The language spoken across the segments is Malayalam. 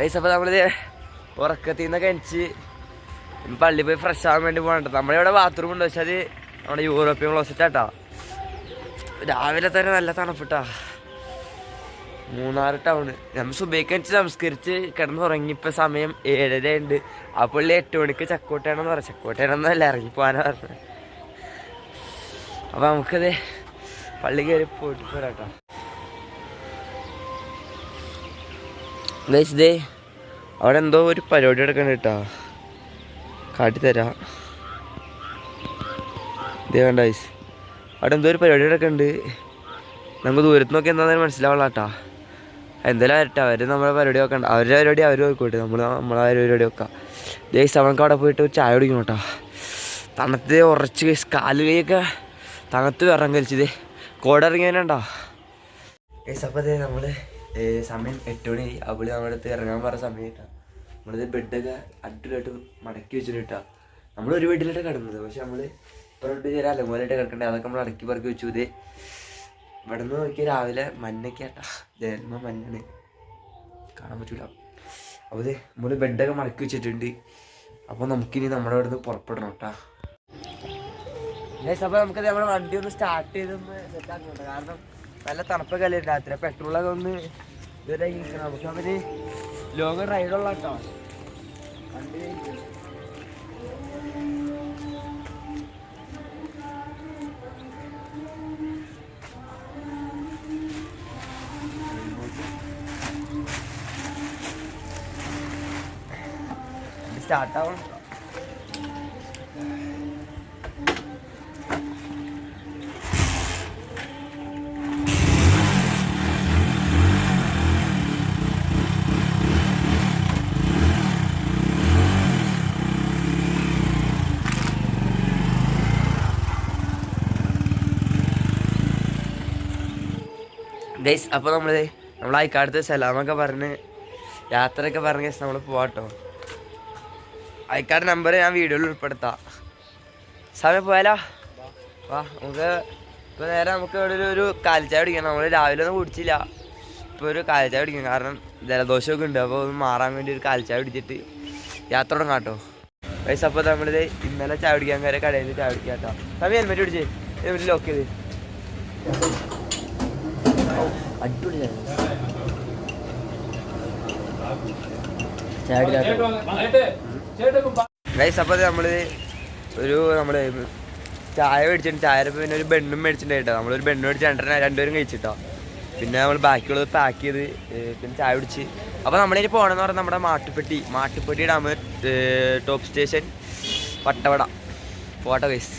ഗൈസ് അപ്പോൾ നമ്മളിത് ഉറക്കത്തിൽ നിന്ന് കഴിച്ച് പള്ളി പോയി ഫ്രഷ് ആവാൻ വേണ്ടി പോകണ്ട നമ്മളിവിടെ ബാത്റൂം ഉണ്ട്. പക്ഷെ അത് നമ്മുടെ യൂറോപ്യൻ ക്ലോസറ്റാട്ടാ രാവിലെ തന്നെ നല്ല തണുപ്പിട്ടാ. മൂന്നാർ ടൗണ് നമ്മൾ സുബൈക്കടിച്ച് സംസ്കരിച്ച് കിടന്ന് ഇപ്പം സമയം ഏഴര ഉണ്ട് ആ പുള്ളി എട്ട് മണിക്ക് ചക്കോട്ടയാണെന്ന് പറയാം ചക്കോട്ടയാണെന്നല്ല ഇറങ്ങി പോകാനാ പറഞ്ഞത് അപ്പം നമുക്കത് പള്ളി കയറി പോയിട്ട് പോരാട്ടോ ദേ അവിടെ എന്തോ ഒരു പരിപാടി എടുക്കണ്ട കേട്ടോ കാട്ടിത്തരാം. ഇതേ വേണ്ട അവിടെ എന്തോ ഒരു പരിപാടി എടുക്കണ്ട് നമുക്ക് ദൂരത്ത് നോക്കി എന്താണെന്ന് മനസ്സിലാവുള്ള കേട്ടാ എന്തായാലും വരട്ടെ അവർ നമ്മളെ പരിപാടി നോക്കണ്ട അവരുടെ പരിപാടി അവർ നോക്കോട്ടെ നമ്മൾ നമ്മളെ പരിപാടി നോക്കാം ദേശം അവൾക്ക് അവിടെ പോയിട്ട് ഒരു ചായ കുടിക്കണം കേട്ടോ തണുത്ത് ഉറച്ച് ഗൈസ് കാൽ തണുത്ത് വിറം കഴിച്ചത് കോടിറങ്ങിയാനുണ്ടോ ഗൈസ് അപ്പോൾ നമ്മൾ സമയം എട്ട് മണി. അവൾ നമ്മുടെ അടുത്ത് ഇറങ്ങാൻ പറഞ്ഞ സമയം കേട്ടോ നമ്മളിത് ബെഡൊക്കെ അടിപൊളിയായിട്ട് മടക്കി വെച്ചിട്ട് കേട്ടോ നമ്മൾ ഒരു ബെഡിലായിട്ട് കിടന്നത്. പക്ഷെ നമ്മൾ ഇപ്പുറത്ത് ചേരാ അലമോലായിട്ട് കിടക്കണ്ടേ? അതൊക്കെ നമ്മൾ അടക്കി പറക്കി വെച്ചു. ഇത് ഇവിടെ നിന്ന് നോക്കിയാൽ രാവിലെ മഞ്ഞൊക്കെ ആട്ടാ. ജന്മ മഞ്ഞാണ്. കാണാൻ പറ്റൂല. അപ്പോൾ ഇത് നമ്മൾ ബെഡൊക്കെ മടക്കി വെച്ചിട്ടുണ്ട്. അപ്പോൾ നമുക്കിനി നമ്മുടെ ഇവിടെ നിന്ന് പുറപ്പെടണം കേട്ടാ അപ്പോൾ നമുക്കത് നമ്മുടെ വണ്ടി ഒന്ന് സ്റ്റാർട്ട് ചെയ്തൊന്ന് സെറ്റാക്കുന്നുണ്ട് കാരണം നല്ല തണുപ്പൊക്കെ അല്ലേ രാത്രി. പെട്രോളൊക്കെ ഒന്ന് ഇതുവരെ നമുക്ക് അവർ ലോങ് റൈഡുള്ള കേട്ടോ വണ്ടി ഗൈസ് അപ്പോൾ നമ്മൾ നമ്മൾ അയക്കാടത്ത് സലാമൊക്കെ പറഞ്ഞ് യാത്രയൊക്കെ പറഞ്ഞ ഗൈസ് നമ്മൾ പോവാട്ടോ. അയക്കാട് നമ്പർ ഞാൻ വീഡിയോയിൽ ഉൾപ്പെടുത്താം. സമയം പോയാലോ? വാ നമുക്ക് ഇപ്പോൾ നേരെ നമുക്ക് ഇവിടെ ഒരു കാലിച്ചായ പിടിക്കണം നമ്മൾ രാവിലെ ഒന്നും കുടിച്ചില്ല. ഇപ്പോൾ ഒരു കാലിച്ചായ കുടിക്കണം. കാരണം ജലദോഷമൊക്കെ ഉണ്ട്. അപ്പോൾ ഒന്ന് മാറാൻ വേണ്ടി ഒരു കാലിച്ചായ പിടിച്ചിട്ട് യാത്ര തുടങ്ങാം കേട്ടോ ഗൈസ് അപ്പോൾ നമ്മളിത് ഇന്നലെ ചായ പിടിക്കാൻ കാര്യം കടയിൽ ചായ പിടിക്കാം കേട്ടോ സമയം ഹെൽമെറ്റ് പിടിച്ചേ ഹെൽമെറ്റ് ലോക്ക് ചെയ്ത്? അടിപൊളി ഗൈസ് അപ്പോൾ നമ്മൾ ഒരു നമ്മൾ ചായ മേടിച്ചിട്ട് ചായ പിന്നെ ഒരു ബെണ്ണും മേടിച്ചിട്ടുണ്ടായിട്ടോ. നമ്മളൊരു ബെണ്ണ് മേടിച്ച് രണ്ടര രണ്ടുപേരും കഴിച്ചിട്ടോ. പിന്നെ നമ്മൾ ബാക്കിയുള്ളത് പാക്ക് ചെയ്ത് പിന്നെ ചായ പിടിച്ച് അപ്പോൾ നമ്മളിനി പോകണമെന്ന് പറഞ്ഞാൽ നമ്മുടെ Mattupetty Mattupetty dam top station Vattavada പോട്ടെ ഗൈസ്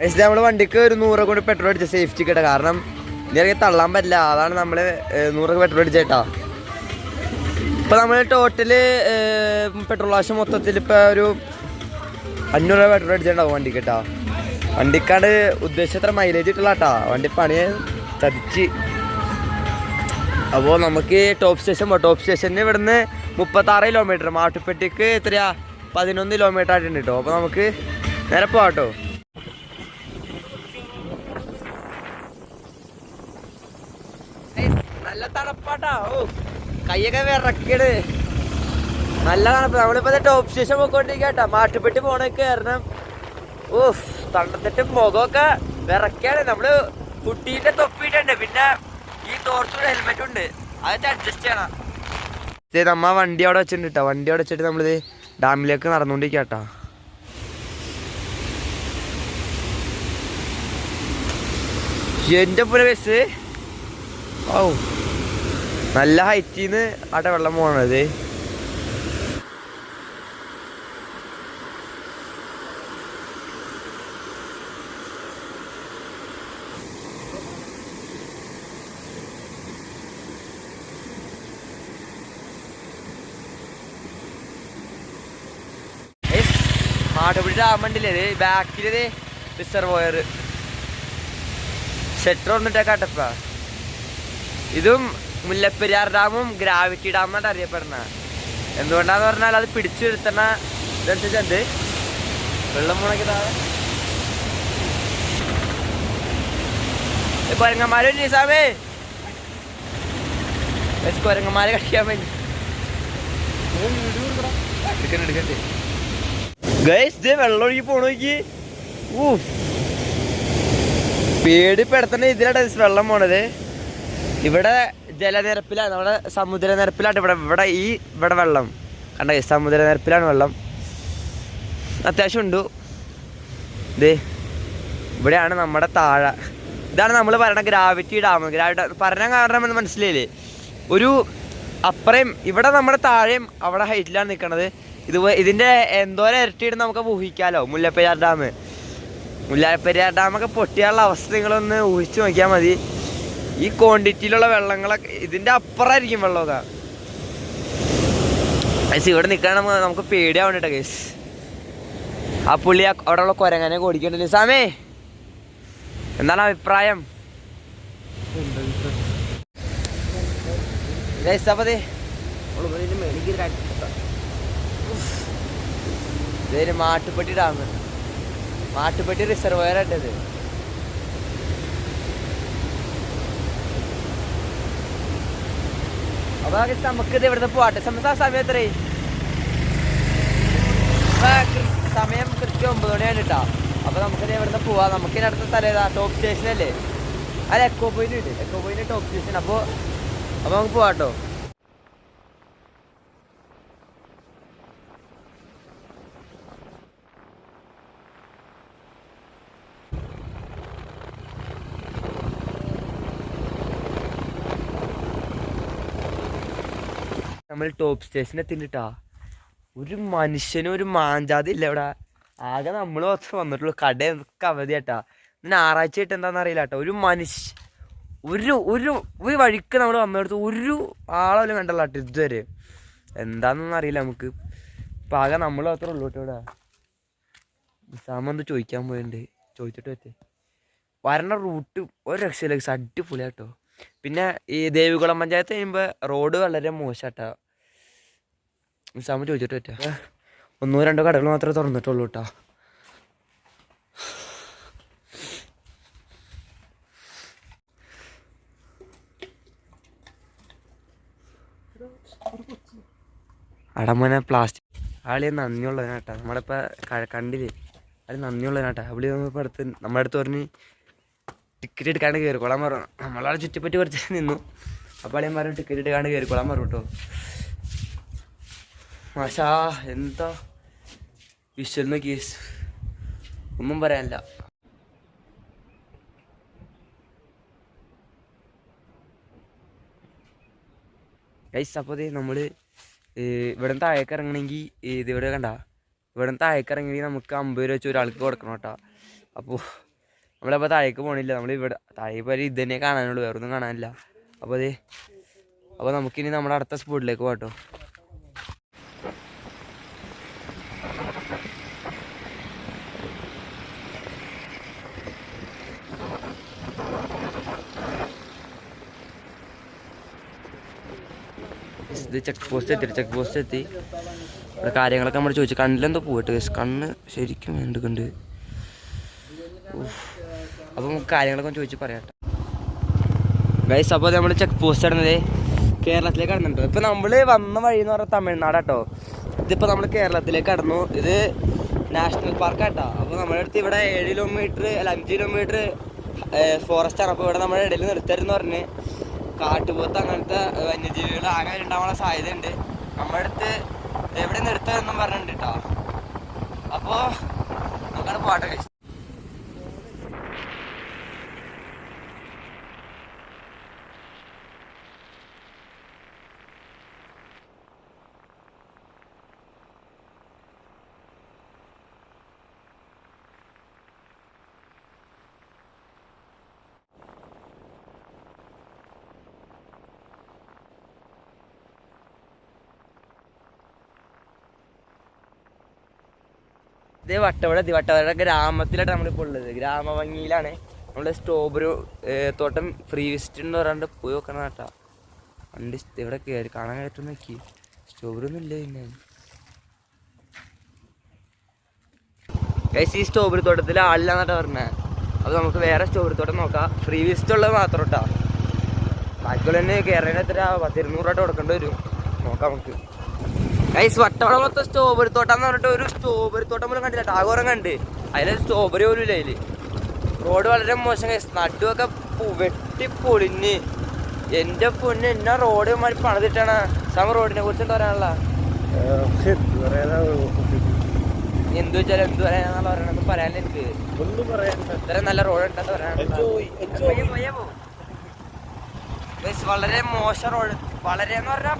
ഗൈസ് നമ്മൾ വണ്ടിക്ക് ഒരു നൂറ് കൊണ്ട് പെട്രോൾ അടിച്ച സേഫ്റ്റി കിട്ടുക കാരണം ഇനി തള്ളാൻ പറ്റില്ല. അതാണ് നമ്മൾ നൂറൊക്കെ പെട്രോൾ അടിച്ചേട്ടാ. ഇപ്പൊ നമ്മൾ ടോട്ടൽ പെട്രോൾ ആവശ്യം മൊത്തത്തിൽ ഇപ്പൊ ഒരു അഞ്ഞൂറ് രൂപ പെട്രോൾ അടിച്ചിട്ടുണ്ടാവും വണ്ടിക്ക് കേട്ടോ വണ്ടിക്കാണ്ട് ഉദ്ദേശിച്ചത്ര മൈലേജ് ഇട്ടുള്ള കേട്ടോ വണ്ടി പണിയെ ചതിച്ച്. അപ്പോൾ നമുക്ക് ടോപ്പ് സ്റ്റേഷൻ പോകാം ടോപ്പ് സ്റ്റേഷന് ഇവിടുന്ന് മുപ്പത്താറ് കിലോമീറ്റർ മാട്ടുപ്പെട്ടിക്ക് എത്രയാ? പതിനൊന്ന് കിലോമീറ്റർ ആയിട്ടുണ്ട് കേട്ടോ അപ്പോൾ നമുക്ക് നേരെ പോകാം കേട്ടോ നല്ല തണുപ്പാട്ടാ. ഓ കൈയൊക്കെ വിറക്കണ് നല്ല തണുപ്പ്. നമ്മളിപ്പോ ടോപ്പ് സ്റ്റേഷൻ പോയിക്കൊണ്ടിരിക്കട്ടാ. മാട്ടുപെട്ടി പോണൊക്കെ കാരണം ഓ തണുത്തിട്ട് മുഖമൊക്കെ വിറക്കാണ്. നമ്മൾ കുട്ടീന്റെ തൊപ്പിയിട്ടുണ്ട്. പിന്നെ ഈ തോർച്ചൂടെ ഹെൽമെറ്റ് ഉണ്ട്. അതൊക്കെ അഡ്ജസ്റ്റ് ചെയ്യണം. നമ്മ വണ്ടി അവിടെ വെച്ചിട്ടുണ്ട് വണ്ടി അവിടെ വെച്ചിട്ട് നമ്മളിത് ഡാമിലേക്ക് നടന്നുകൊണ്ടിരിക്കട്ടാ എന്റെ പുര ബസ് ഓ നല്ല ഹൈറ്റിൽ നിന്ന് അവിടെ വെള്ളം പോകണത് മാട്ടുപിടി ഡാമുണ്ടല്ലേ ബാക്കിലേ ബാക്കിലത് റിസർവോയർ ഷെട്ടർ വന്നിട്ടാ കാട്ടപ്പ ഇതും മുല്ലപ്പെരിയാർ ഡാമും ഗ്രാവിറ്റി ഡാമായിട്ട് അറിയപ്പെടുന്ന. എന്തുകൊണ്ടാന്ന് പറഞ്ഞാൽ അത് പിടിച്ചു വരുത്തണ ഇതനുസരിച്ചുണ്ട് വെള്ളം മുണക്കി താഴെ കൊരങ്ങന്മാര് നിസാമേ. കൊരങ്ങന്മാരെ കടിക്കാൻ വേണ്ടി. എടുക്കണ്ട എടുക്കണ്ടേ വെള്ളം ഒഴുകി പോണു നോക്കി. ഊ. പേടിപ്പെടുത്തേണ്ട ഇതിലാണ് guys വെള്ളം പോണത്. ഇവിടെ ജലനിരപ്പിലാണ് നമ്മുടെ സമുദ്രനിരപ്പിലാണ് ഇവിടെ. ഇവിടെ ഈ ഇവിടെ വെള്ളം. കണ്ടേ സമുദ്രനിരപ്പിലാണ് വെള്ളം. അത്യാവശ്യം ഉണ്ട്. ഇത് ഇവിടെയാണ് നമ്മുടെ താഴെ. ഇതാണ് നമ്മൾ പറയുന്ന ഗ്രാവിറ്റി ഡാം ഗ്രാവിറ്റി പറഞ്ഞ കാരണം എന്ന് മനസ്സിലായില്ലേ? ഒരു അപ്പുറയും ഇവിടെ നമ്മുടെ താഴെയും അവിടെ ഹൈറ്റിലാണ് നിൽക്കുന്നത് ഇത് ഇതിന്റെ എന്തോരം ഇരട്ടിയിട്ട് നമുക്ക് ഊഹിക്കാമല്ലോ മുല്ലപ്പെരിയാർ ഡാം മുല്ലപ്പെരിയാർ ഡാമൊക്കെ പൊട്ടിയാനുള്ള അവസ്ഥ നിങ്ങളൊന്ന് ഊഹിച്ചു നോക്കിയാൽ മതി. ഈ ക്വാണ്ടിറ്റിയിലുള്ള വെള്ളങ്ങളൊക്കെ ഇതിന്റെ അപ്പുറമായിരിക്കും വെള്ളമൊക്കെ ഗൈസ് ഇവിടെ നിൽക്കാൻ നമുക്ക് പേടിയാവണ്ട കേസ് ആ പുള്ളി അവിടെ ഉള്ള കുരങ്ങനെ ഓടിക്കണ്ടല്ലേ സാമേ എന്താണ് അഭിപ്രായം ഗൈസ് അപ്പൊ ദേ, നമ്മൾ ഇവിടെ ഇതിന്റെ മേലേക്ക് ഒരു കാറ്റ് ഇട്ടാ. ഉഫ്. ദേ ഒരു മാട്ടുപ്പെട്ടി ഡാം മാട്ടുപ്പെട്ടി റിസർവയർ ആയിട്ടത് അപ്പൊ guys, നമുക്ക് ഇത് ഇവിടുന്ന് പോവാട്ടെ. സമയം സമയം എത്രയായി സമയം കൃത്യം ഒമ്പത് മണിയാണ് കേട്ടോ അപ്പൊ നമുക്കിത് ഇവിടുന്ന് പോവാം. നമുക്ക് അടുത്ത സ്ഥലം ഏതാ? ടോപ്പ് സ്റ്റേഷൻ അല്ലേ? അല്ല എക്കോ പോയിന്റ് ഉണ്ട്. എക്കോ പോയിന്റ് ടോപ്പ് സ്റ്റേഷൻ അപ്പൊ അപ്പൊ നമുക്ക് പോവാട്ടോ. നമ്മൾ ടോപ്പ് സ്റ്റേഷൻ എത്തിട്ടാ ഒരു മനുഷ്യനും ഒരു മാഞ്ചാതി ഇല്ല ഇവിടെ. ആകെ നമ്മൾ മാത്രം വന്നിട്ടുള്ളൂ. കടയൊക്കെ അവധിയാട്ടാ ഇന്ന് ഞായറാഴ്ച ആയിട്ട് എന്താണെന്ന് അറിയില്ല കേട്ടോ ഒരു മനുഷ്യ ഒരു ഒരു ഒരു വഴിക്ക് നമ്മൾ വന്നെടുത്ത് ഒരു ആളെല്ലാം കണ്ടല്ല കേട്ടോ ഇതുവരെ. എന്താണെന്നൊന്നും അറിയില്ല നമുക്ക്. ഇപ്പം ആകെ നമ്മൾ മാത്രമേ ഉള്ളൂ കേട്ടോ ഇവിടെ. സാമെന്ത് ചോദിക്കാൻ പോയിട്ടുണ്ട് ചോദിച്ചിട്ട് പറ്റേ. വരണ റൂട്ട് ഒരു രക്ഷയില്ല. അടിപൊളിയാട്ടോ. പിന്നെ ഈ ദേവികുളം പഞ്ചായത്ത് കഴിയുമ്പോൾ റോഡ് വളരെ മോശാട്ടാ. സാമ ചോദിച്ചിട്ട് പറ്റാ ഒന്നോ രണ്ടോ കടകൾ മാത്രമേ തുറന്നിട്ടുള്ളൂ കേട്ടോ അടമനെ പ്ലാസ്റ്റിക് ആളെ നന്ദിയുള്ളതിനാട്ടാ നമ്മളിപ്പോൾ കണ്ടില്ലേ? ആൾ നന്ദിയുള്ളതിനാട്ടാ അവിടെ നമ്മളിപ്പോൾ അടുത്ത് നമ്മുടെ അടുത്ത് പറഞ്ഞ് ടിക്കറ്റ് എടുക്കാണ്ട് കയറിക്കോളാൻ പറഞ്ഞു. നമ്മളവിടെ ചുറ്റിപ്പറ്റി കുറച്ച് നിന്നു. അപ്പോൾ പറഞ്ഞു ടിക്കറ്റ് എടുക്കാണ്ട് കയറിക്കോളാൻ പറഞ്ഞു കേട്ടോ മാഷാ എന്താ? വിശ്വലിന് കേസ് ഒന്നും പറയാനില്ല. ഗൈസ് അപ്പോൾ നമ്മൾ ഇവിടെ താഴേക്ക് ഇറങ്ങണമെങ്കിൽ ഇത് ഇവിടെ കണ്ട? ഇവിടെ താഴേക്ക് ഇറങ്ങണമെങ്കിൽ നമുക്ക് അമ്പത് രൂപ വെച്ച് ഒരാൾക്ക് കൊടുക്കണം കേട്ടോ. അപ്പോൾ നമ്മളപ്പോൾ താഴേക്ക് പോകണില്ല നമ്മൾ ഇവിടെ താഴെ പോയാൽ ഇത് തന്നെ കാണാനുള്ളൂ. വേറൊന്നും കാണാനില്ല. അപ്പോൾ അതെ അപ്പോൾ നമുക്കിനി നമ്മുടെ അടുത്ത സ്പോട്ടിലേക്ക് പോകട്ടോ ഇത് ചെക്ക് പോസ്റ്റ് എത്തി ചെക്ക് പോസ്റ്റ് എത്തി. ഇവിടെ കാര്യങ്ങളൊക്കെ നമ്മൾ ചോദിച്ചു. കണ്ണിലെന്തോ പോയിട്ട്. കണ്ണ് ശരിക്കും വേണ്ടുന്നുണ്ട് അപ്പോൾ നമുക്ക് കാര്യങ്ങളൊക്കെ ചോദിച്ച് പറയാം ഗൈസ് അപ്പോൾ നമ്മൾ ചെക്ക് പോസ്റ്റ് ഇടുന്നത് കേരളത്തിലേക്ക് കടന്നിട്ടുണ്ട്. ഇപ്പം നമ്മൾ വന്ന വഴി എന്ന് പറഞ്ഞാൽ തമിഴ്നാട് കേട്ടോ ഇതിപ്പോൾ നമ്മൾ കേരളത്തിലേക്ക് കടന്നു. ഇത് നാഷണൽ പാർക്ക് ആട്ടോ അപ്പോൾ നമ്മുടെ അടുത്ത് ഇവിടെ ഏഴ് കിലോമീറ്റർ അല്ല അഞ്ച് കിലോമീറ്റർ ഫോറസ്റ്റ് ആണ്. അപ്പോൾ ഇവിടെ നമ്മുടെ ഇടയിൽ നിർത്തരുന്ന് പറഞ്ഞ് കാട്ടുപോത്ത് അങ്ങനത്തെ വന്യജീവികൾ ആകെ ഉണ്ടാവാനുള്ള സാധ്യതയുണ്ട്. നമ്മുടെ അടുത്ത് എവിടെ നിർത്തുക എന്നും പറഞ്ഞിട്ടുണ്ട് കേട്ടോ അപ്പോൾ നമുക്കവിടെ പോട്ടെ ഇത് വട്ടവട എത്തി വട്ടവട ഗ്രാമത്തിലാണ് നമ്മളിപ്പോൾ ഉള്ളത്. ഗ്രാമഭംഗിയിലാണ് നമ്മുടെ സ്ട്രോബെറി തോട്ടം ഫ്രീ വിസിറ്റ് എന്ന് പറയാണ്ട് പോയി നോക്കണം കേട്ടോ. വണ്ടി ഇവിടെ കയറി കാണാൻ കയറ്റം നോക്കി. സ്ട്രോബെറി ഒന്നും ഇല്ല പിന്നെ? ഈ സ്ട്രോബെറി തോട്ടത്തിൽ ആളില്ലാന്നാട്ടാ പറഞ്ഞത് അപ്പോൾ നമുക്ക് വേറെ സ്ട്രോബെറി തോട്ടം നോക്കാം. ഫ്രീ വിസിറ്റ് ഉള്ളത് മാത്രം കേട്ടാ. ബാക്കിയുള്ള തന്നെ കയറേണ്ട എത്ര? പത്തിരുന്നൂറ് രൂപ കൊടുക്കേണ്ടി വരും. നോക്കാം നമുക്ക്. ഗൈസ് വട്ടവട മൊത്തം സ്ട്രോബെറി തോട്ടം എന്ന് പറഞ്ഞിട്ട് ഒരു സ്ട്രോബെറി തോട്ടം പോലും കണ്ടില്ല. ടാഗോറം കണ്ട്. അതിലൊരു സ്ട്രോബെറി പോലും ഇല്ല അതിൽ. റോഡ് വളരെ മോശം ഗൈസ് നടുവൊക്കെ വെട്ടി പൊളിഞ്ഞ്. എന്റെ പൊന്ന് എന്നാ റോഡ് മാറി പണിതിട്ടാണ്? സമ റോഡിനെ കുറിച്ച് എന്താ പറയാനുള്ള? എന്തു വെച്ചാലും എന്ത് പറയാനാണെന്നുള്ള പറയണെന്ന് പറയാനില്ല എനിക്ക്. ഒന്നും പറയാനില്ല. ഇത്ര നല്ല റോഡ് ഉണ്ടെന്ന്. പറയാനുള്ള? വളരെ മോശം റോഡ് വളരെ എന്ന് പറഞ്ഞാൽ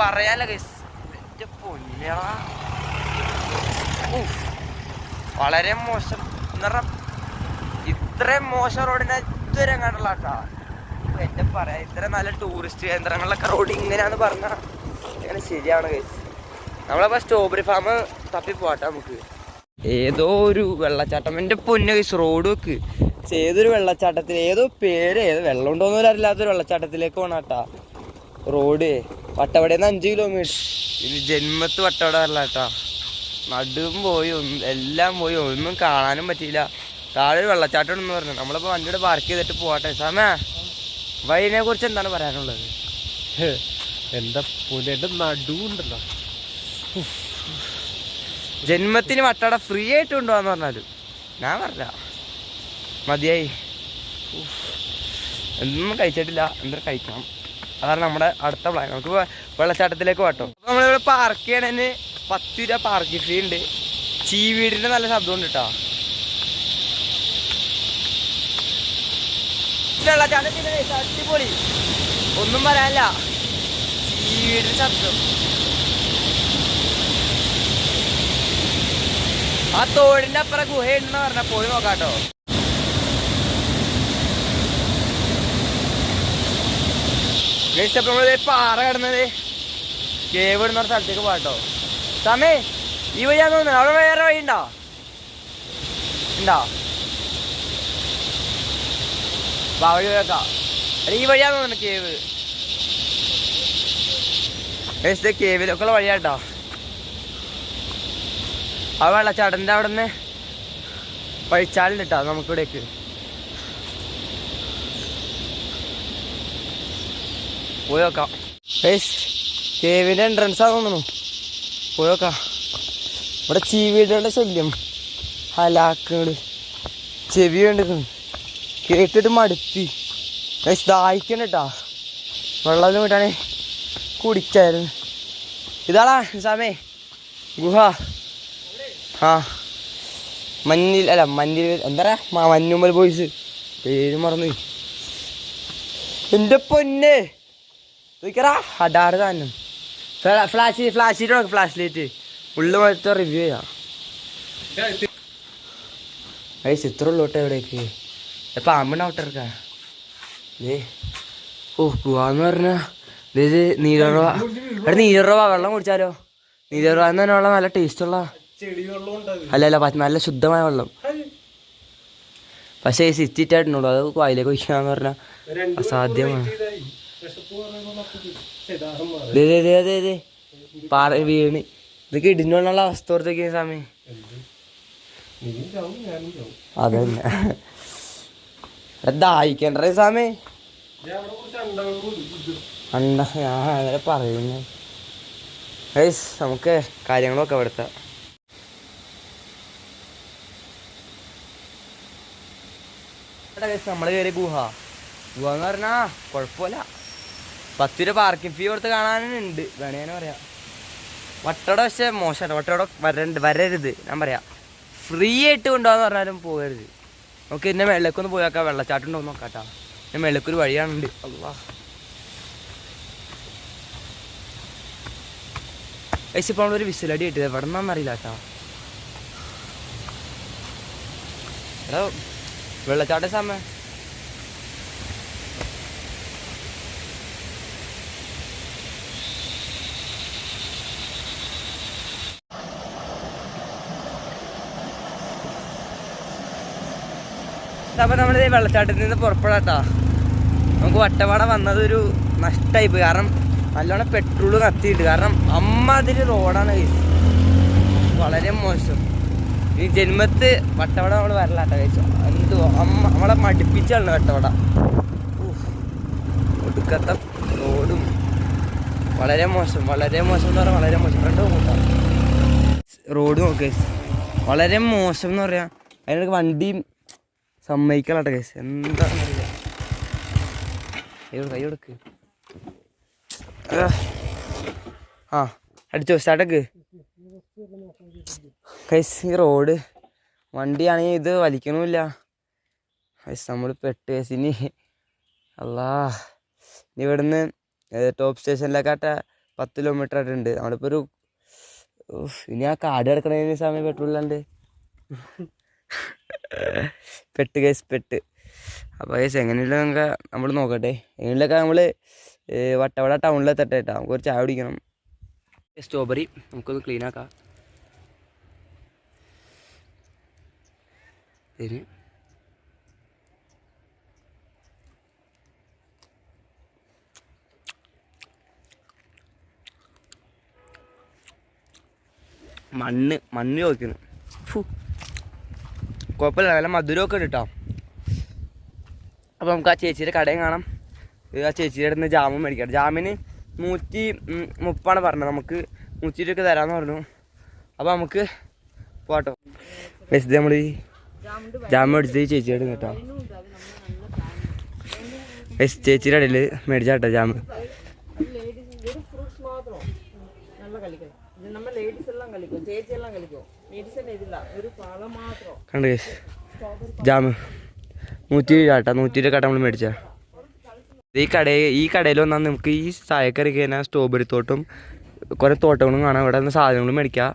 പറയാല്ല ഗൈസ് എന്റെ ഉഫ്. വളരെ മോശം. എന്നറ ഇത്രയും മോശം റോഡിനെ ഇതുവരെ കണ്ടുള്ള കേട്ടോ. എന്റെ പറയാ ഇത്ര നല്ല ടൂറിസ്റ്റ് കേന്ദ്രങ്ങളിലൊക്കെ റോഡ് ഇങ്ങനെയാന്ന് പറഞ്ഞാൽ അങ്ങനെ ശരിയാണ് നമ്മളപ്പോ സ്ട്രോബെറി ഫാം തപ്പി പോട്ടെ നമുക്ക്. ഏതോ ഒരു വെള്ളച്ചാട്ടം. എന്റെ പൊന്ന കേസ് റോഡ് വെക്ക് ഏതൊരു വെള്ളച്ചാട്ടത്തിൽ ഏതോ പേര് ഏതോ വെള്ളം ഉണ്ടോന്നും അറിയില്ലാത്തൊരു വെള്ളച്ചാട്ടത്തിലേക്ക് പോണാട്ടാ. റോഡ്. വട്ടവടയിൽ അഞ്ച് കിലോമീറ്റർ ഇത് ജന്മത്ത് വട്ടവട അല്ല കേട്ടോ. നടുവും പോയി എല്ലാം പോയി ഒന്നും കാണാനും പറ്റിയില്ല. താഴെ ഒരു വെള്ളച്ചാട്ടം എന്ന് പറഞ്ഞു. നമ്മളിപ്പോൾ വണ്ടിയുടെ പാർക്ക് ചെയ്തിട്ട് പോകട്ടെ സമയ വൈനെ കുറിച്ച് എന്താണ് പറയാനുള്ളത്? എന്താ പുലയുടെ നടുവുണ്ടല്ലോ ജന്മത്തിന് വട്ടട ഫ്രീ ആയിട്ട് കൊണ്ടുപോകാന്ന് പറഞ്ഞാലും ഞാൻ പറഞ്ഞ മതിയായി. ഉഫ്. ഒന്നും കഴിച്ചിട്ടില്ല. എന്തൊരു കഴിക്കണം. അതാണ് നമ്മുടെ അടുത്ത പ്ലാൻ നമുക്ക് വെള്ളച്ചാട്ടത്തിലേക്ക് പോട്ടോ അപ്പൊ നമ്മളിവിടെ പാർക്ക് ചെയ്യണതിന് പത്ത് രൂപ പാർക്കിംഗ് ഫീ ഉണ്ട്. ചീവീടിന്റെ നല്ല ശബ്ദം ഉണ്ട് കേട്ടോ വെള്ളച്ചാട്ടത്തിന്റെ അടിപൊളി. ഒന്നും പറയാനില്ല. ചീവീടിന്റെ ശബ്ദം. ആ തോടിന്റെ അപ്പുറം ഗുഹയുണ്ടെന്ന് പറഞ്ഞ പോയി നോക്കാട്ടോ ഗൈസ് അപ്പൊ നമ്മളിത് പാറ കിടന്നത് കേവ് ഇടുന്ന ഒരു സ്ഥലത്തേക്ക് പോട്ടോ സമേ ഈ വഴിയാന്ന് തോന്നുന്നു അവിടെ വേറെ വഴി ഉണ്ടോ? ഉണ്ടോ? വാ, വഴി കേക്കാം അല്ല ഈ വഴിയാന്ന് തോന്നുന്നു കേവ് ഗൈസ് കേവിലൊക്കെ ഉള്ള വഴിയാട്ടോ അവിടെ വെള്ളച്ചാട്ടന്റെ അവിടെ നിന്ന് പഴിച്ചാലുണ്ട് കേട്ടോ നമുക്കിവിടേക്ക് പോയി കേവിന്റെ എൻട്രൻസ് ആകുന്നു പോയി ഇവിടെ ചീവീടുകളുടെ ശല്യം. ഹലാക്കുകൾ ചെവി കണ്ടിരിക്കുന്നു. കേട്ടിട്ട് മടുത്തി. ദാഹിക്കണം കേട്ടാ വെള്ളം വിട്ടാണേ കുടിക്കായിരുന്നു. ഇതാടാ സാമേ ഗുഹ. ആ. മഞ്ഞിൽ അല്ല മഞ്ഞിൽ എന്താ പറയാ മഞ്ഞുമ്മൽ ബോയ്സ് പേര് മറന്നു എന്റെ പൊന്നെ. നോക്കറാ അടാറ് താനും ഫ്ലാഷ് ഫ്ലാഷ് നോക്ക് ഫ്ലാഷ് ലൈറ്റ്. ഉള്ളു മൊത്തം റിവ്യൂ ചെയ്യാം. ഏയ് ചിത്രം ഉള്ളോട്ടെ എവിടേക്ക് പാമ്പുണ്ടാവട്ടെ ഏ ഓ ഗുവാന്ന് പറഞ്ഞ ഇത് നീരറവ എടാ നീരറവ വെള്ളം കുടിച്ചാലോ? നീരറവ എന്ന് തന്നെ വെള്ളം നല്ല ടേസ്റ്റ് ഉള്ള വെള്ളം ഉണ്ടാകും അല്ല അല്ല നല്ല ശുദ്ധമായ വെള്ളം. പക്ഷേ ഈ സിറ്റിട്ടായിട്ടുണ്ടോ അത് വായിലേക്ക് ഒഴിക്കാന്ന് പറഞ്ഞാൽ അസാധ്യമാണ്. പാറ വീണ്. ഇതൊക്കെ ഇടിഞ്ഞുള്ള അവസ്ഥ ഓർത്തേക്ക് സമയം അതന്നെ. ദാഹിക്കണ്ടേ സമയം അണ്ട ഞാൻ അങ്ങനെ പറയുന്നു. നമുക്ക് കാര്യങ്ങളൊക്കെ അവിടുത്തെ നമ്മൾ കയറി ഗുഹ. ഗുഹ എന്ന് പറഞ്ഞാ കുഴപ്പമില്ല. പത്ത് രൂപ പാർക്കിംഗ് ഫീ കൊടുത്ത് കാണാനുണ്ട്. വേണേ ഞാൻ പറയാം. വട്ടട പക്ഷേ മോശമാണ്. വട്ടട വരണ്ട് വരരുത്. ഞാൻ പറയാം. ഫ്രീ ആയിട്ട് കൊണ്ടുപോകാന്ന് പറഞ്ഞാലും പോകരുത്. നമുക്ക് എന്നെ വെള്ളക്കൊന്ന് പോയി നോക്കാം. വെള്ളച്ചാട്ടം ഉണ്ടോ നോക്കാട്ടാ ഞാൻ വെള്ളക്കൊരു വഴിയാണുണ്ട്. അള്ളാ. ഏച്ചി ഇപ്പോൾ ഒരു വിസിലടി കിട്ടിയത്. എവിടെ നിന്നാന്നറിയില്ല കേട്ടോ. എടാ വെള്ളച്ചാട്ട സമയം. അപ്പൊ നമ്മൾ വെള്ളച്ചാട്ടത്തിൽ നിന്ന് പുറപ്പെടാട്ടോ. നമുക്ക് വട്ടവട വന്നതൊരു നഷ്ടമായി പോയി. കാരണം നല്ലോണം പെട്രോൾ കത്തിയിട്ട് കാരണം അമ്മ അതിൽ റോഡാണ്. വളരെ മോശം. ഈ ജന്മത്ത് വട്ടവട നമ്മൾ വരലാട്ട കഴിച്ചു എന്തോ അമ്മ നമ്മളെ മടുപ്പിച്ചാണ് വട്ടവട. ഒടുക്കത്ത റോഡും വളരെ മോശം. വളരെ മോശം എന്ന് പറഞ്ഞാൽ വളരെ മോശം. രണ്ട് കൂട്ടാം റോഡ് നോക്ക് വളരെ മോശം എന്ന് പറയാം. അതിനൊക്കെ വണ്ടിയും സമ്മതിക്കലാട്ടെ കേസ് എന്താ കൈ കൊടുക്ക്, കൈ കൊടുക്ക്. ആ. അടിച്ചോ സ്റ്റാർട്ടക്ക് കൈസ് ഈ റോഡ് വണ്ടിയാണെങ്കിൽ ഇത് വലിക്കണമില്ല. കൈസ് നമ്മൾ പെട്ട് കേസ് ഇനി അല്ലാ ഇനി ഇവിടുന്ന് ടോപ്പ് സ്റ്റേഷനിലേക്കാട്ട പത്ത് കിലോമീറ്റർ ആയിട്ടുണ്ട്. നമ്മളിപ്പോൾ ഒരു ഇനി ആ കാട് കിടക്കണതിന് സമയം പെട്രോളില്ലാണ്ട് പെട്ട് കേസ് പെട്ട്. അപ്പോൾ കേസ് എങ്ങനെയുള്ള നമുക്ക് നമ്മൾ നോക്കട്ടെ. എങ്ങനെയൊക്കെ നമ്മൾ വട്ടവട ടൗണിലെത്തട്ടെ കേട്ടോ നമുക്ക് കുറച്ച് ചായ കുടിക്കണം. സ്ട്രോബെറി നമുക്കൊന്ന് ക്ലീൻ ആക്കാം. ഇതിന് മണ്ണ് മണ്ണ് ചോദിക്കുന്നു. ഫു. കുഴപ്പമില്ല നല്ല മധുരമൊക്കെ ഉണ്ട് കേട്ടോ അപ്പം നമുക്ക് ആ ചേച്ചിയുടെ കടയും കാണാം. ആ ചേച്ചിയുടെ അടുത്ത് ജാമും മേടിക്കാം. ജാമിന് നൂറ്റി മുപ്പാണ് പറഞ്ഞത്. നമുക്ക് നൂറ്റി ഇരുപത് തരാമെന്ന് പറഞ്ഞു. അപ്പം നമുക്ക് പോട്ടോ മെസ് നമ്മൾ ഈ ജാമ മേടിച്ചത് ഈ ചേച്ചിയുടെ കേട്ടോ. മെസ് ചേച്ചിയുടെ അടിയിൽ മേടിച്ച കേട്ടോ ജാമ് നമ്മൾ ലേഡീസ് എല്ലാം കളിക്കും. ചേച്ചി എല്ലാം കളിക്കും. കണ്ട് ജാമ്. നൂറ്റി ഏഴാട്ടാ നൂറ്റി ഏഴ് കട്ട നമ്മൾ മേടിച്ച ഈ കട ഈ കടയിൽ വന്നാൽ നമുക്ക് ഈ ചായക്കറി കഴിഞ്ഞാൽ സ്ട്രോബെറി തോട്ടും കുറേ തോട്ടങ്ങളും കാണാം. ഇവിടെ നിന്ന് സാധനങ്ങളും മേടിക്കാം.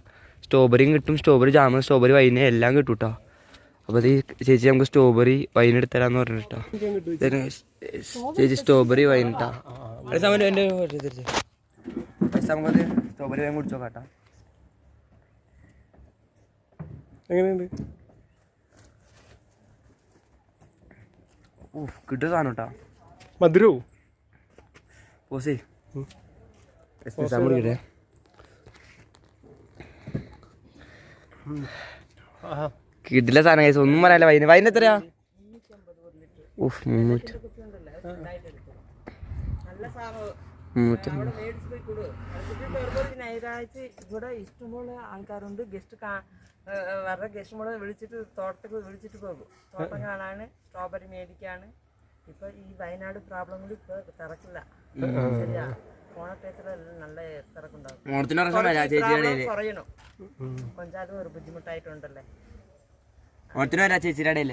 സ്ട്രോബെറിയും കിട്ടും. സ്ട്രോബെറി ജാമ് സ്ട്രോബെറി വൈന് എല്ലാം കിട്ടും കേട്ടോ അപ്പോൾ ഈ ചേച്ചി നമുക്ക് സ്ട്രോബെറി വൈൻ എടുത്തരാന്ന് പറഞ്ഞിട്ടോ. ചേച്ചി സ്ട്രോബെറി വൈൻ സ്ട്രോബെറി വൈൻ കുടിച്ചോ കേട്ടോ എങ്ങനെയുണ്ട്? ഓ കിട്ടുക സാധനം കേട്ടാ മധുരോ? ഓസേ. കിട്ടില്ല സാധനം കഴിച്ചു ഒന്നും പറയാനില്ല. വൈന വൈന എത്രയാ? ഉഫ് മുന്നൂറ്റി. ഞായറാഴ്ച ഇവിടെ ഇഷ്ടംപോലെ ആൾക്കാരുണ്ട്. ഗസ്റ്റ് ഗസ്റ്റ് മോളെ വിളിച്ചിട്ട് തോട്ടത്തിൽ വിളിച്ചിട്ട് പോകും. തോട്ടം കാണാണ് സ്ട്രോബെറി മേടിക്കാണ്. ഇപ്പൊ ഈ വയനാട് ഇപ്പൊ ശരിയാ. നല്ല തിരക്കുണ്ടാവും. കുറയണം. കൊഞ്ചാലും ഒരു ബുദ്ധിമുട്ടായിട്ടുണ്ടല്ലേ? ഓണത്തിന് വരാം ചേച്ചിയുടെ ഇടയിൽ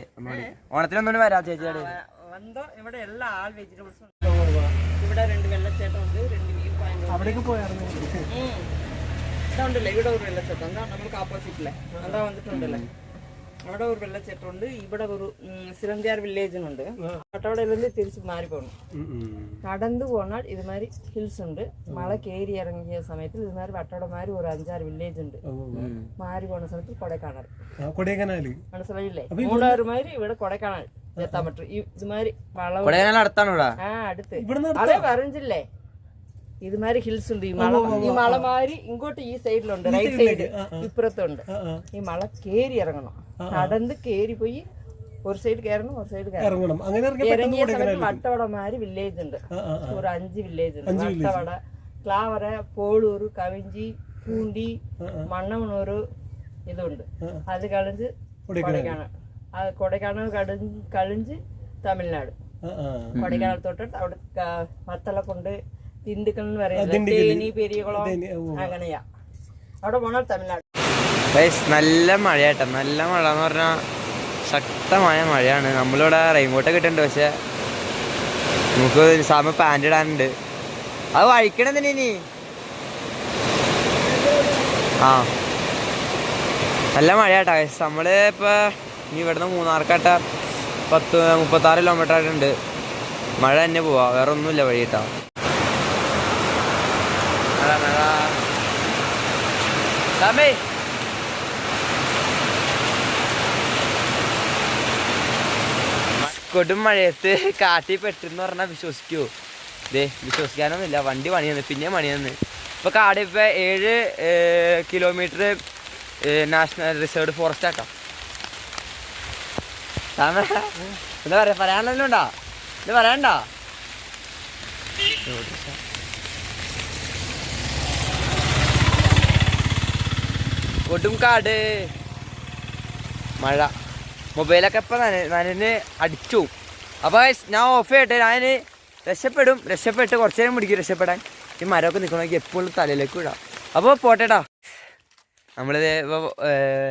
ഓണത്തിന് ഒന്നുകൂടി വരാം ചേച്ചിയുടെ ഇവിടെ എല്ലാ ആൾ വെജിറ്റബിൾസും ഇവിടെ രണ്ട് വെള്ളച്ചേട്ടം ഉണ്ട് രണ്ട് വ്യൂ പോയിന്റ് അവിടേക്ക് പോയായിരുന്നു. ഇതുണ്ടല്ലേ ഇവിടെ ഒരു വെള്ളച്ചാട്ടം. എന്താ നമുക്ക് ഓപ്പോസിറ്റിലെ എന്താ വന്നിട്ടുണ്ടല്ലേ? അവിടെ ഒരു വെള്ളച്ചേട്ടം ഉണ്ട് ഇവിടെ ഒരു சிலந்தியார் வில்லேஜ்னுண்டு கட்டவடையிலேருந்து തിരിച്ച് മാറി പോകണം നടന്നു പോണാൽ ഇതുമാതിരി ഹിൽസ് ഉണ്ട്. മഴ കയറി ഇറങ്ങിയ സമയത്തിൽ ഇതുമാതിരി മാറി ഒരു അഞ്ചാറ് വില്ലേജ് ഉണ്ട്. മാറി പോണ സ്ഥലത്ത് കൊടൈക്കനാൽ. കൊടൈക്കനാൽ. മനസ്സിലായില്ലേ? മൂന്നാറ് മാതിരി ഇവിടെ കൊടൈക്കനാൽ എത്താൻ പറ്റും ഇതുമാതിരി വളവ് അടുത്താണ് അടുത്ത്. അതെ പറഞ്ഞില്ലേ ഹിൽസ് ഉണ്ട്. ഈ മല ഈ മല മാതിരി ഇങ്ങോട്ട് ഈ സൈഡിലുണ്ട് റൈറ്റ് സൈഡ് ഇപ്പുറത്തുണ്ട്. ആ, ആ. ഈ മല കേറി ഇറങ്ങണം. നടന്ന് കേറി പോയി ഒരു സൈഡ് കയറണം ഒരു സൈഡ് കയറണം. ഇറങ്ങണം. ഇറങ്ങിയ സമയത്ത് വട്ടവടമാര് വില്ലേജ് ഉണ്ട്. ഒരു അഞ്ച് വില്ലേജ് ഉണ്ട്. വട്ടവട ക്ലാവറ പോളൂർ കവിഞ്ചി പൂണ്ടി മണ്ണമണൂർ ഇതുണ്ട്. അത് കളിഞ്ച് കൊടൈക്കാണൽ അത് കൊടൈക്കാണൽ കളിഞ്ച് തമിഴ്നാട്. കൊടൈക്കാനൽ തൊട്ടിട്ട് അവിടെ മത്തള മത്തലക്കുണ്ട് തിണ്ടുക്കൽ എന്ന് പറയുന്നത് തേനി പെരിയകുളം തേനി, അങ്ങനെയാ. അവിടെ പോണാൽ തമിഴ്നാട്. ഗൈസ് നല്ല മഴയാട്ടോ. നല്ല മഴ എന്ന് പറഞ്ഞാൽ ശക്തമായ മഴയാണ്. നമ്മളിവിടെ റെയിൻകോട്ടൊക്കെ കിട്ടുന്നുണ്ട് പക്ഷെ നമുക്ക് സാമ പാന്റ് ഇടാനുണ്ട്. അത് വഴിക്കണെന്തിന് ഇനി? ആ. നല്ല മഴ ഗൈസ് നമ്മൾ ഇപ്പൊ ഇനി ഇവിടുന്ന് മൂന്നാർക്കാട്ട പത്ത് മുപ്പത്താറ് കിലോമീറ്റർ ആയിട്ടുണ്ട്. മഴ തന്നെ പോവാ. വേറെ ഒന്നുമില്ല വഴി കേട്ടോ മഴ മഴ സാമേ കൊടും മഴയത്ത് കാട്ടി പെട്ടെന്ന് പറഞ്ഞാൽ വിശ്വസിക്കൂ. ദേ വിശ്വസിക്കാനൊന്നുമില്ല. വണ്ടി പണിയെന്ന് പിന്നെ പണിയെന്ന് ഇപ്പൊ കാട് ഇപ്പൊ ഏഴ് കിലോമീറ്റർ നാഷണൽ റിസർവ് ഫോറസ്റ്റ് ആക്കാം. എന്താ പറയാ? പറയാനുണ്ടോ ഇത് പറയണ്ട കൊടും കാട്. മഴ. മൊബൈലൊക്കെ ഇപ്പം നനന് അടിച്ചു. അപ്പോൾ ഞാൻ ഓഫ് ചെയ്യട്ടെ. ഞാൻ രക്ഷപ്പെടും. രക്ഷപ്പെട്ട് കുറച്ച് നേരം പിടിക്കും രക്ഷപ്പെടാൻ. ഈ മരമൊക്കെ നിൽക്കണമെങ്കിൽ എപ്പോഴും തലയിലേക്ക് വിടാം അപ്പോൾ പോട്ടേട്ടാ നമ്മളിത്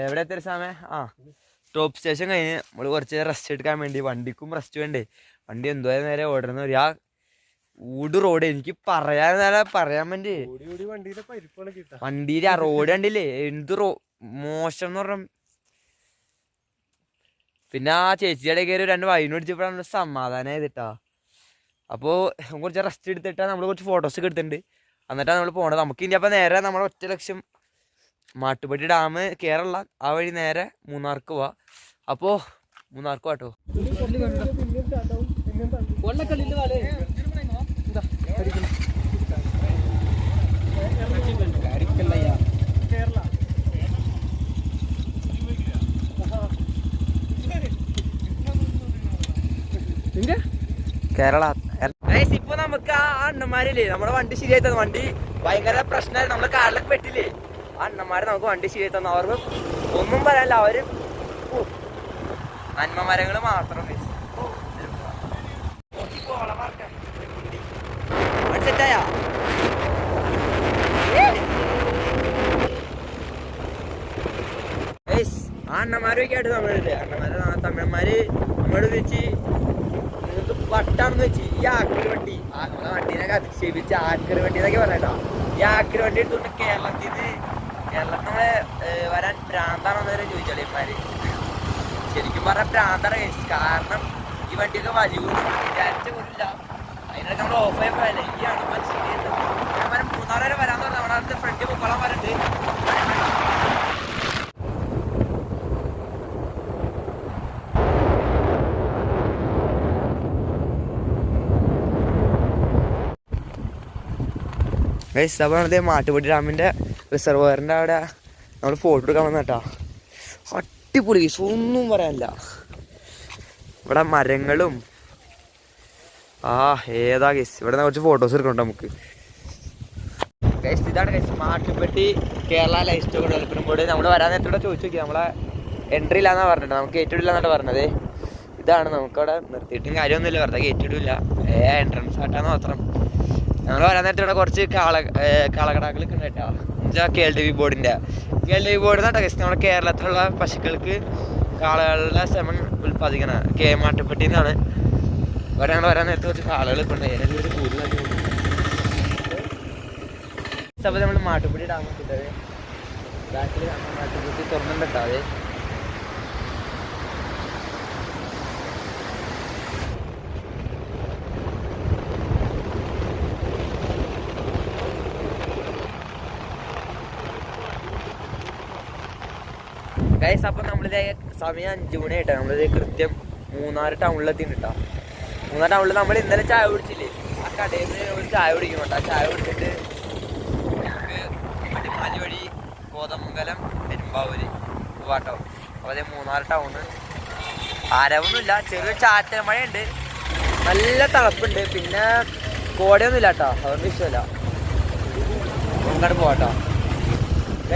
എവിടെ എത്തിയ സമയം? ആ ടോപ്പ് സ്റ്റേഷൻ കഴിഞ്ഞ് നമ്മൾ കുറച്ച് റെസ്റ്റ് എടുക്കാൻ വേണ്ടി വണ്ടിക്കും റെസ്റ്റ് വേണ്ടേ. വണ്ടി എന്തോ നേരെ ഓടുന്ന ഒരു ഊട് റോഡ് എനിക്ക് പറയാൻ നേരെ പറയാൻ വേണ്ടി. ഓടി ഓടി വണ്ടിയിലെ റോഡ് കണ്ടില്ലേ? എന്ത് റോ മോശം എന്ന് പറഞ്ഞ. പിന്നെ ആ ചേച്ചിയുടെ കയറി രണ്ട് വൈൻ അടിച്ചപ്പോഴാണ് സമാധാനം ചെയ്തിട്ടാ അപ്പോൾ കുറച്ച് റെസ്റ്റ് എടുത്തിട്ടാ നമ്മൾ കുറച്ച് ഫോട്ടോസ് ഒക്കെ എടുത്തിട്ടുണ്ട്. എന്നിട്ടാണ് നമ്മൾ പോണത്. നമുക്ക് ഇനി അപ്പൊ നേരെ നമ്മുടെ ഒറ്റ ലക്ഷ്യം മാട്ടുപടി ഡാം കേരള ആ വഴി നേരെ മൂന്നാർക്ക് പോവാ. അപ്പോൾ മൂന്നാർക്ക് പോട്ടോ കേരള. ഇപ്പൊ നമുക്ക് ആ അണ്ണന്മാരില്ലേ? നമ്മുടെ വണ്ടി ശരിയായി തന്നു. വണ്ടി ഭയങ്കര പ്രശ്നമായി നമ്മുടെ കാറിലൊക്കെ പെട്ടില്ലേ? ആ അണ്ണന്മാര് നമുക്ക് വണ്ടി ശരിയായി തന്നു. അവർക്ക് ഒന്നും പറയാനില്ല അവർ ഓ, നന്മമരങ്ങൾ മാത്രം guys. ഓ, ഒരു പോള പറക്കാം. വണ്ടി സെറ്റായാ അണ്ണന്മാരൊക്കെ ആയിട്ട് നമ്മളില്ലേ അണ്ണന്മാരെ തമിഴന്മാര് നമ്മളോട് വെച്ച് നിങ്ങൾക്ക് വട്ടാണെന്ന് വെച്ച് ഈ ആക്രി വണ്ടി. നമ്മളെ വണ്ടീനൊക്കെ അധിക്ഷേപിച്ച് ആക്രി വണ്ടി എന്നൊക്കെ പറഞ്ഞേട്ടാ ഈ ആക്രി വണ്ടി എടുത്തുകൊണ്ട് കേരളത്തിൽ നിന്ന് കേരളത്തിൽ വരാൻ ഭ്രാന്താണെന്ന് വരെ ചോദിച്ചാലേ ഇമാര് ശരിക്കും പറഞ്ഞാൽ ഭ്രാന്താണ്. കാരണം ഈ വണ്ടിയൊക്കെ വലിയ വിചാരിച്ച പോലില്ല അതിനൊക്കെ നമ്മൾ ഓഫ് ആയി പോയാലേ ഈ മൂന്നാർ വരെ വരാൻ പറഞ്ഞാൽ നമ്മുടെ അടുത്ത് ഫ്രണ്ട് മുക്കളം വരണ്ട് ഗൈസ് മാട്ടുപടി ഡാമിന്റെ റിസർവറിന്റെ അവിടെ നമ്മൾ ഫോട്ടോ എടുക്കാൻ വന്ന കേട്ടോ അടിപൊളി ഒന്നും പറയാനില്ല. ഇവിടെ മരങ്ങളും ആ ഏതാ ഗൈസ് ഇവിടെ കുറച്ച് ഫോട്ടോസ് എടുക്കണ്ട നമുക്ക്. ഗൈസ് ഇതാണ് guys Mattupetty Kerala livestock development board നമ്മൾ വരാൻ നേരത്തോടെ ചോദിച്ചു നോക്കി നമ്മളെ എൻട്രി ഇല്ലാന്നാ പറഞ്ഞിട്ട് നമുക്ക് കയറ്റിടില്ല എന്നാണ് പറഞ്ഞത്. ഇതാണ് നമുക്കവിടെ നിർത്തിയിട്ടും കാര്യമൊന്നുമില്ല വെറുതെ ഇല്ല ഏ എൻട്രൻസ് ആട്ടാന്ന് മാത്രം. നമ്മൾ വരാൻ നേരത്തെ ഇവിടെ കുറച്ച് കാള കാളകടാക്കളൊക്കെ ഉണ്ട് കേട്ടോ എന്നുവെച്ചാൽ കെ എൽ ഡി വി ബോർഡിന്റെ K L D V board എന്നാട്ടോ guys നമ്മുടെ കേരളത്തിലുള്ള പശുക്കൾക്ക് കാളകളുടെ ശ്രമം ഉൽപ്പാദിക്കണ കെ മാട്ടുപ്പെട്ടി എന്നാണ് ഇവിടെ ഞങ്ങൾ വരാൻ നേരത്തെ കുറച്ച് ഇപ്പം ഉണ്ട്. ഏതെങ്കിലും ഒരു കൂടുതലാക്കി അപ്പോൾ നമ്മൾ മാട്ടുപ്പെട്ടി ഡാം കിട്ടത് ബാക്കിൽ മാട്ടുപുടി തുറന്നിട്ടാ അതെ? ഗൈസ് അപ്പം നമ്മളിത് സമയം അഞ്ച് മണി ആയിട്ടാ നമ്മളിത് കൃത്യം മൂന്നാറ് ടൗണിലെത്തിണ്ട് കേട്ടോ മൂന്നാർ ടൗണിൽ നമ്മൾ ഇന്നലെ ചായ കുടിച്ചില്ലേ? ആ കടയിൽ നിന്ന് ഒരു ചായ കുടിക്കുന്നുണ്ട്. ആ ചായ കുടിച്ചിട്ട് അടിമാലി വഴി കോതമംഗലം പെരുമ്പാവൂര് പോവാട്ടോ അതേ മൂന്നാർ ടൗണ് ആരവൊന്നുമില്ല. ചെറിയ ചാറ്റൽ മഴയുണ്ട്. നല്ല തണുപ്പുണ്ട്. പിന്നെ കോടയൊന്നുമില്ല കേട്ടോ അതുകൊണ്ട് വിഷയമല്ല അങ്ങോട്ട് പോവാട്ടോ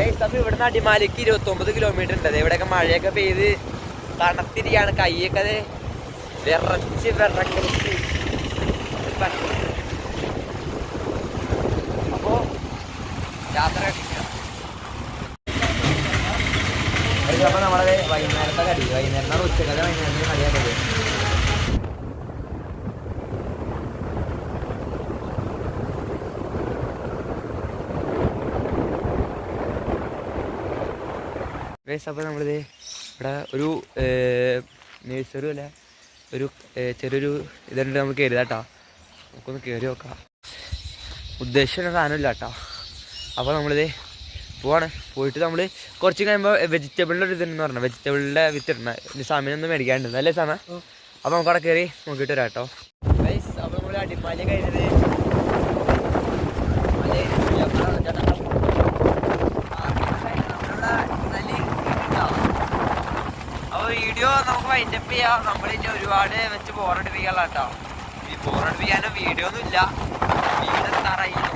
ഇപ്പം ഇവിടുന്ന് അടിമാലിക്ക് ഇരുപത്തൊമ്പത് കിലോമീറ്റർ ഉണ്ട്. ഇവിടെയൊക്കെ മഴയൊക്കെ പെയ്ത് തണുത്തിരിക്കുകയാണ്. കൈയൊക്കെ വിറച്ച് വിറക്കച്ച് അപ്പോൾ യാത്ര അപ്പൊ നമ്മളെ വൈകുന്നേരത്തെ കടി. വൈകുന്നേരം ഉച്ചക്കത്തെ വൈകുന്നേരത്തെ കടിയാക്കത് ഗൈസ് അപ്പോൾ നമ്മളിത് ഇവിടെ ഒരു നേഴ്സറി അല്ല? ഒരു ചെറിയൊരു ഇതുണ്ട് നമുക്ക് കയറി കേട്ടോ നമുക്കൊന്ന് കയറി നോക്കാം. ഉദ്ദേശിച്ച സാധനമില്ല കേട്ടോ അപ്പോൾ നമ്മളിത് പോവാണ്. പോയിട്ട് നമ്മൾ കുറച്ച് കഴിയുമ്പോൾ വെജിറ്റബിളിന്റെ ഒരു ഇതുണ്ടെന്ന് പറഞ്ഞു. വെജിറ്റബിളിന്റെ വിത്ത് ഇനി സമയമൊന്നും മേടിക്കാണ്ട് അല്ലേ സമയം അപ്പോൾ നമുക്ക് അവിടെ കയറി നോക്കിയിട്ട് വരാം കേട്ടോ അപ്പോൾ നമ്മൾ അടിമാലി കഴിഞ്ഞത് വൈൻഡപ്പ് ചെയ്യാം നമ്മളിനി ഒരുപാട് വെച്ച് ബോറടിപ്പിക്കാനുള്ള കേട്ടോ ഈ ബോറടിപ്പിക്കാനും വീഡിയോ ഒന്നും ഇല്ല വീട് തറയില്ല